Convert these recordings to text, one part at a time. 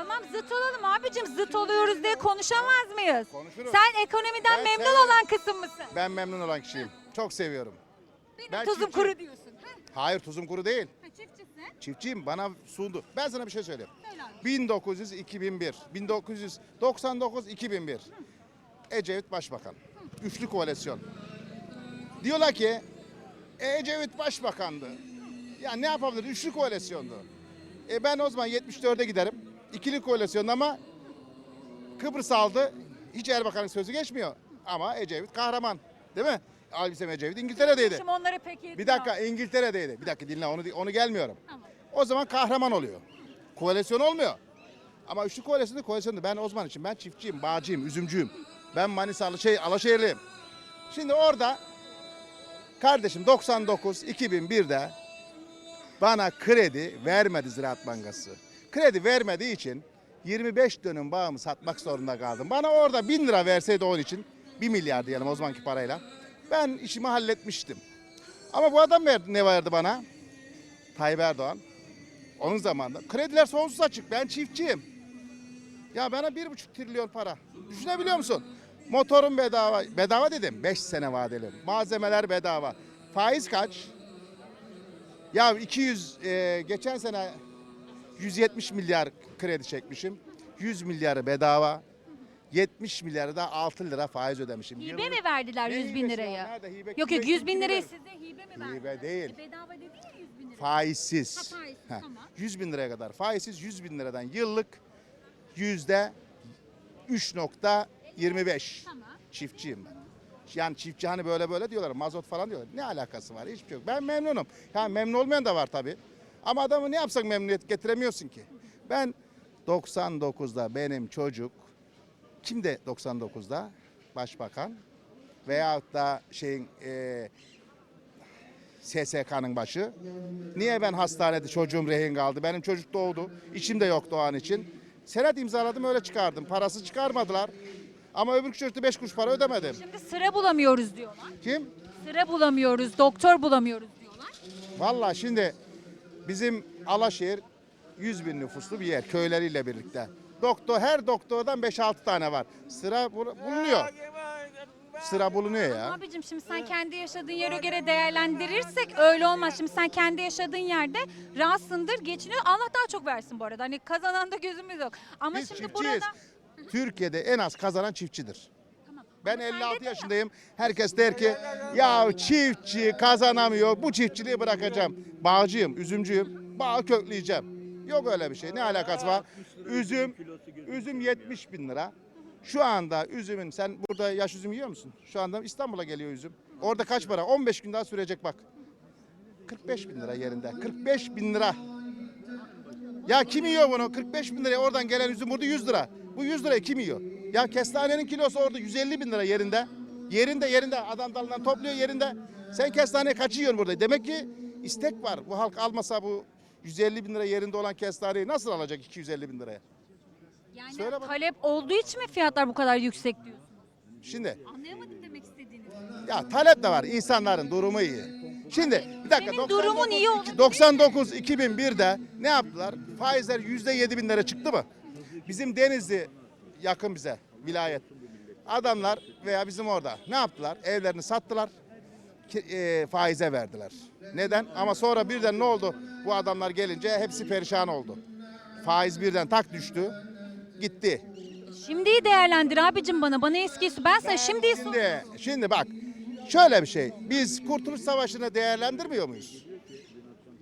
Tamam zıt olalım abicim zıt oluyoruz diye konuşamaz mıyız? Konuşuruz. Sen ekonomiden Ben memnun severim. olan kısım mısın? Ben memnun olan kişiyim. Çok seviyorum. Benim Ben tuzum çiftçiyim. kuru diyorsun. Ha? Hayır tuzum kuru değil. Ha, çiftçisin. Çiftçiyim bana sundu. Ben sana bir şey söyleyeyim. Söyle abi. 1900 2001, 1999 2001. Ecevit Başbakan. Üçlü koalisyon. Diyorlar ki "E, Ecevit Başbakandı. Ya ne yapabilir? Üçlü koalisyondu. E ben o zaman 74'e giderim. İkili koalisyon ama Kıbrıs aldı. Hiç Erbakan'ın sözü geçmiyor. Ama Ecevit kahraman. Değil mi? Albisem Ecevit İngiltere'deydi. Şimdi onları pek iyi Bir dakika İngiltere'deydi. Bir dakika dinle onu onu gelmiyorum. Tamam. O zaman kahraman oluyor. Koalisyon olmuyor. Ama üçlü koalisyonda koalisyonda ben o zaman için ben çiftçiyim, bağcıyım, üzümcüyüm. Ben Manisalı şey Alaşehirliyim. Şimdi orada kardeşim 99 2001'de bana kredi vermedi Ziraat Bankası. Kredi vermediği için 25 dönüm bağımı satmak zorunda kaldım. Bana orada 1000 lira verseydi onun için 1 milyar diyelim o zamanki parayla. Ben işimi halletmiştim. Ama bu adam verdi, ne verdi bana? Tayyip Erdoğan. Onun zamanında. Krediler sonsuz açık. Ben çiftçiyim. Ya bana bir buçuk trilyon para. Düşünebiliyor musun? Motorum bedava. Bedava dedim. 5 sene vadeli. Malzemeler bedava. Faiz kaç? Ya 200 e, geçen sene 170 milyar kredi çekmişim. 100 milyarı bedava. 70 milyarı da 6 lira faiz ödemişim. Hibe Yıllık- mi verdiler Ne 100 bin lirayı? Nerede hibe? Yok yok 100 kim bin lirayı size hibe mi verdiler? Hibe değil. E, bedava dedin ya 100 bin lira. Faizsiz. Ha, faizsiz, Heh, tamam. 100 bin liraya kadar faizsiz 100 bin liradan yıllık yüzde 3.25. Tamam. Çiftçiyim ben. Yani çiftçi hani böyle böyle diyorlar mazot falan diyorlar. Ne alakası var? Hiçbir şey yok. Ben memnunum. Yani memnun olmayan da var tabii. Ama adamı ne yapsak memnuniyet getiremiyorsun ki. Ben 99'da benim çocuk kim de 99'da başbakan veyahut da şeyin e, SSK'nın başı. Niye ben hastanede çocuğum rehin kaldı? Benim çocuk doğdu. İçim de yoktu o an için. Senet imzaladım öyle çıkardım. Parası çıkarmadılar. Ama öbür çocukta 5 kuruş para ödemedim. Şimdi sıra bulamıyoruz diyorlar. Kim? Sıra bulamıyoruz, doktor bulamıyoruz diyorlar. Vallahi şimdi bizim Alaşehir 100 bin nüfuslu bir yer köyleriyle birlikte. Doktor her doktordan 5-6 tane var. Sıra bul- bulunuyor. Sıra bulunuyor ya. Abicim şimdi sen kendi yaşadığın yere göre değerlendirirsek öyle olmaz. Şimdi sen kendi yaşadığın yerde rahatsındır, geçiniyor. Allah daha çok versin bu arada. Hani kazanan da gözümüz yok. Ama Biz şimdi çiftçiyiz. burada Türkiye'de en az kazanan çiftçidir. Ben Ama sen 56 dedin ya, yaşındayım. Herkes der ki ya çiftçi kazanamıyor. Bu çiftçiliği bırakacağım. Bağcıyım, üzümcüyüm. Bağ kökleyeceğim. Yok öyle bir şey. Ne alakası var? Üzüm, üzüm 70 bin lira. Şu anda üzümün, sen burada yaş üzüm yiyor musun? Şu anda İstanbul'a geliyor üzüm. Orada kaç para? 15 gün daha sürecek bak. 45 bin lira yerinde. 45 bin lira. Ya kim yiyor bunu? 45 bin liraya oradan gelen üzüm burada 100 lira. Bu 100 lirayı kim yiyor? Ya kestanenin kilosu orada 150 bin lira yerinde. Yerinde yerinde adam dalından topluyor yerinde. Sen kestaneyi kaç yiyorsun burada? Demek ki istek var. Bu halk almasa bu 150 bin lira yerinde olan kestaneyi nasıl alacak 250 bin liraya? Yani Söyle bana. talep olduğu için mi fiyatlar bu kadar yüksek diyorsun? Şimdi Anlayamadım demek istediğini. ya talep de var. İnsanların durumu iyi. Şimdi bir dakika. Senin durumun iyi olabilir. 99 2001'de ne yaptılar? Faizler yüzde yedi bin lira çıktı mı? Bizim Denizli yakın bize vilayet. Adamlar veya bizim orada ne yaptılar? Evlerini sattılar. e, faize verdiler. Neden? Ama sonra birden ne oldu? Bu adamlar gelince hepsi perişan oldu. Faiz birden tak düştü. Gitti. Şimdiyi değerlendir abicim bana. Bana eskiyi. Ben sana şimdiyi sor. Şimdi, şimdi bak şöyle bir şey. Biz Kurtuluş Savaşı'nı değerlendirmiyor muyuz?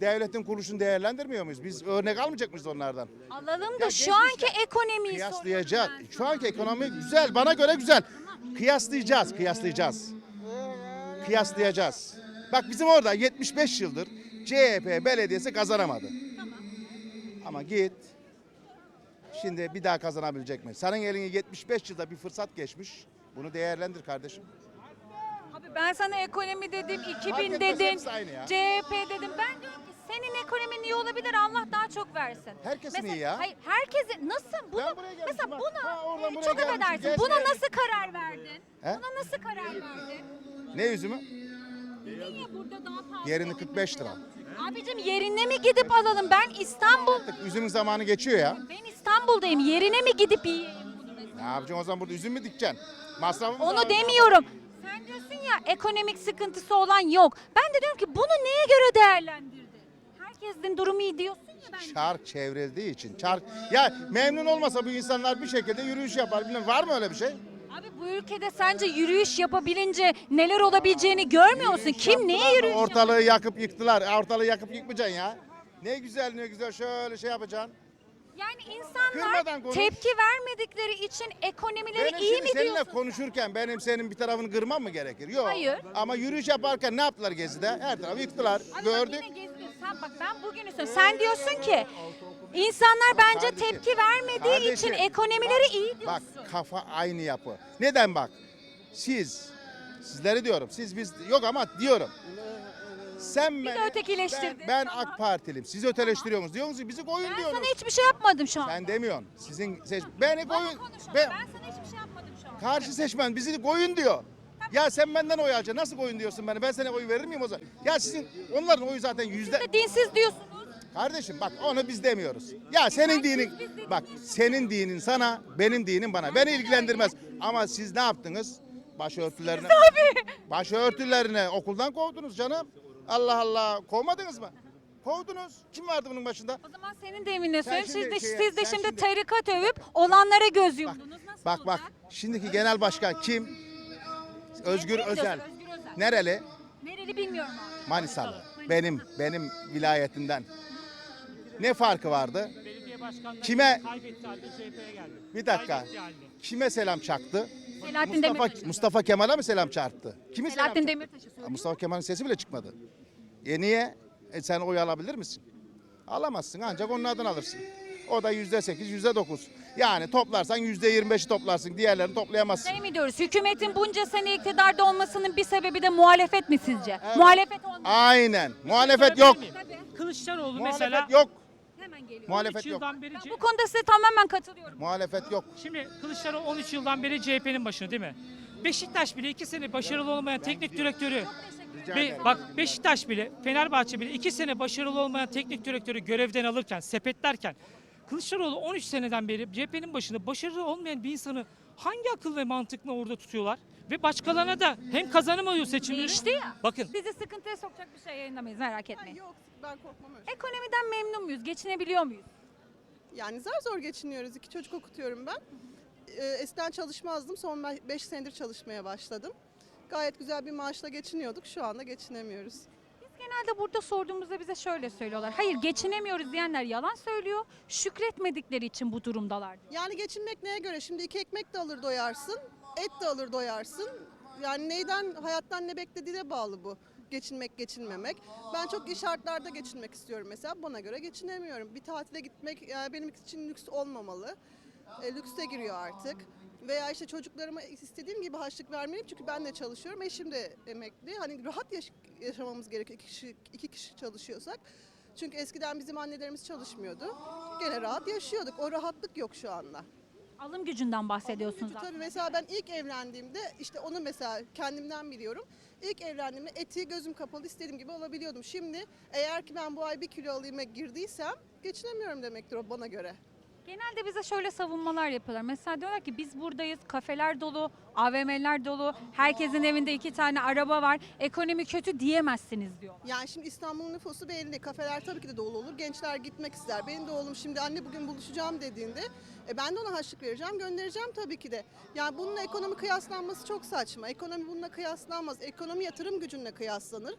Devletin kuruluşunu değerlendirmiyor muyuz? Biz örnek almayacak mıyız onlardan? Alalım da Ya şu anki ekonomiyi ben Şu anki ekonomi güzel. Bana göre güzel. Kıyaslayacağız, kıyaslayacağız. Kıyaslayacağız. Bak bizim orada 75 yıldır CHP belediyesi kazanamadı. Ama git. Şimdi bir daha kazanabilecek mi? Senin eline 75 yılda bir fırsat geçmiş. Bunu değerlendir kardeşim. Abi ben sana ekonomi dedim, 2000 Fark etmez, dedin, hepsi aynı ya. CHP dedim. Ben diyorum senin ekonomin iyi olabilir Allah daha çok versin. Herkesin iyi ya. Hayır, herkesin nasıl bunu mesela bak. buna Ha, oradan buraya çok gelmişim, affedersin. Buna nasıl karar verdin? He? Buna nasıl karar verdin? Ne üzümü? Niye burada daha pahalı? Yerini dedin 45 lira. mesela? Abicim yerine mi gidip alalım? Ben İstanbul, Artık üzümün zamanı geçiyor ya. ben İstanbul'dayım. Yerine mi gidip yiyeyim mesela? Ne yapacaksın o zaman burada üzüm mü dikeceksin? Masrafımız Onu var. demiyorum. Sen diyorsun ya ekonomik sıkıntısı olan yok. Ben de diyorum ki bunu neye göre değerlendirdi? Herkesin durumu iyi diyorsun ya ben. Çark çevrildiği için. Çark ya memnun olmasa bu insanlar bir şekilde yürüyüş yapar. Bilmem var mı öyle bir şey? Abi bu ülkede sence yürüyüş yapabilince neler olabileceğini görmüyor musun? Kim neye yürüyüş yapıyor? Ortalığı yakıp yıktılar. Ortalığı yakıp yıkmayacaksın ya. Ne güzel ne güzel şöyle şey yapacaksın. Yani insanlar Kırmadan konuş. tepki vermedikleri için ekonomileri Benim iyi şimdi mi seninle diyorsun? konuşurken benim senin bir tarafını kırmam mı gerekir? Yok. Hayır. Ama yürüyüş yaparken ne yaptılar Gezi'de? Her tarafı yıktılar. Abi bak Gördük. yine. Sen bak ben bugün istiyorum. Sen diyorsun ki insanlar bence Kardeşim, tepki vermediği kardeşim, için ekonomileri bak, iyi diyorsun. Bak kafa aynı yapı. Neden bak? Siz, sizleri diyorum. Siz biz yok ama diyorum. Sen de beni- ötekileştirdin, Ben, ben tamam. AK Partilim. Siz öteleştiriyorsunuz. Diyorsunuz ki bizi koyun ben diyorsunuz. sana hiçbir şey yapmadım şu an. Sen demiyorsun. Sizin seç beni Bana koyun. Ben, Ben sana hiçbir şey yapmadım şu an. karşı seçmen bizi koyun diyor. Ya sen benden oy alacaksın. Nasıl koyun diyorsun bana? Ben sana oy verir miyim o zaman? Ya sizin onların oyu zaten yüzde... Siz de dinsiz diyorsunuz. Kardeşim bak onu biz demiyoruz. Ya senin dinin bak senin dinin sana, benim dinim bana. Beni ilgilendirmez. Ama siz ne yaptınız? Başörtülerine. Başörtülerine okuldan kovdunuz canım. Allah Allah. Kovmadınız mı? Kovdunuz. Kim vardı bunun başında? O zaman senin de eminle Sen söyleyeyim. Siz şimdi de, şeye- siz de sen şimdi, şimdi- tarikat övüp olanlara göz yumdunuz. Nasıl Bak bak. olacak? Şimdiki genel başkan kim? Özgür diyorsun? Özel. Özgür Özel. Nereli? Nereli bilmiyorum abi. Manisalı. Benim benim vilayetimden. Ne farkı vardı? Belediye başkanlığı Kime- kaybetti halde CHP'ye geldi. Bir dakika. Kaybetti halde. Kime selam çaktı? Selahattin Mustafa. Mustafa Kemal'e mi selam çarptı? Kimi selam Selahattin çarptı? Demirtaş'ı Ya söylüyor. Mustafa Kemal'in sesi bile çıkmadı. E niye? E sen oy alabilir misin? Alamazsın ancak onun adını alırsın. O da yüzde sekiz, yüzde dokuz. Yani toplarsan yüzde yirmi beşi toplarsın. Diğerlerini toplayamazsın. Şey mi diyoruz? Hükümetin bunca sene iktidarda olmasının bir sebebi de muhalefet mi sizce? Muhalefet olmaz. Aynen. Muhalefet yok. Tabii. Kılıçdaroğlu Muhalefet mesela yok. Geliyor. Muhalefet 13 yok. yıldan beri Ben bu konuda size tamamen katılıyorum. Muhalefet yok. Şimdi Kılıçdaroğlu 13 yıldan beri CHP'nin başında değil mi? Beşiktaş bile 2 sene başarılı olmayan teknik direktörü Be- bak Beşiktaş bile Fenerbahçe bile 2 sene başarılı olmayan teknik direktörü görevden alırken sepetlerken Kılıçdaroğlu 13 seneden beri CHP'nin başında başarılı olmayan bir insanı hangi akıl ve mantıkla orada tutuyorlar? Ve başkalarına da hem kazanım alıyor seçimleri. Değişti ya. Bakın Sizi sıkıntıya sokacak bir şey yayınlamayız merak etmeyin. Yok ben korkmam öyle. Ekonomiden memnun muyuz? Geçinebiliyor muyuz? Yani zar zor geçiniyoruz. İki çocuk okutuyorum ben. Ee, eskiden çalışmazdım. Son 5 senedir çalışmaya başladım. Gayet güzel bir maaşla geçiniyorduk. Şu anda geçinemiyoruz. Biz genelde burada sorduğumuzda bize şöyle söylüyorlar. Hayır geçinemiyoruz diyenler yalan söylüyor. Şükretmedikleri için bu durumdalar. diyor. Yani geçinmek neye göre? Şimdi iki ekmek de alır doyarsın. Et de alır doyarsın. Yani neyden, hayattan ne beklediğine bağlı bu. Geçinmek, geçinmemek. Ben çok iyi şartlarda geçinmek istiyorum mesela. Bana göre geçinemiyorum. Bir tatile gitmek yani benim için lüks olmamalı. E, lükse giriyor artık. Veya işte çocuklarıma istediğim gibi harçlık vermeliyim çünkü ben de çalışıyorum. Eşim de emekli. Hani rahat yaş- yaşamamız gerekiyor iki kişi, iki kişi çalışıyorsak. Çünkü eskiden bizim annelerimiz çalışmıyordu. Gene rahat yaşıyorduk. O rahatlık yok şu anda. Alım gücünden bahsediyorsunuz. Çünkü aslında. tabii mesela ben ilk evlendiğimde işte onu mesela kendimden biliyorum. İlk evlendiğimde eti gözüm kapalı istediğim gibi alabiliyordum. Şimdi eğer ki ben bu ay bir kilo alayım'a girdiysem geçinemiyorum demektir o bana göre. Genelde bize şöyle savunmalar yapıyorlar. Mesela diyorlar ki biz buradayız, kafeler dolu, AVM'ler dolu, herkesin evinde iki tane araba var, ekonomi kötü diyemezsiniz diyor. Yani şimdi İstanbul'un nüfusu belli. Kafeler tabii ki de dolu olur. Gençler gitmek ister. Benim de oğlum şimdi anne bugün buluşacağım dediğinde e ben de ona harçlık vereceğim, göndereceğim tabii ki de. Yani bununla ekonomi kıyaslanması çok saçma. Ekonomi bununla kıyaslanmaz. Ekonomi yatırım gücünle kıyaslanır.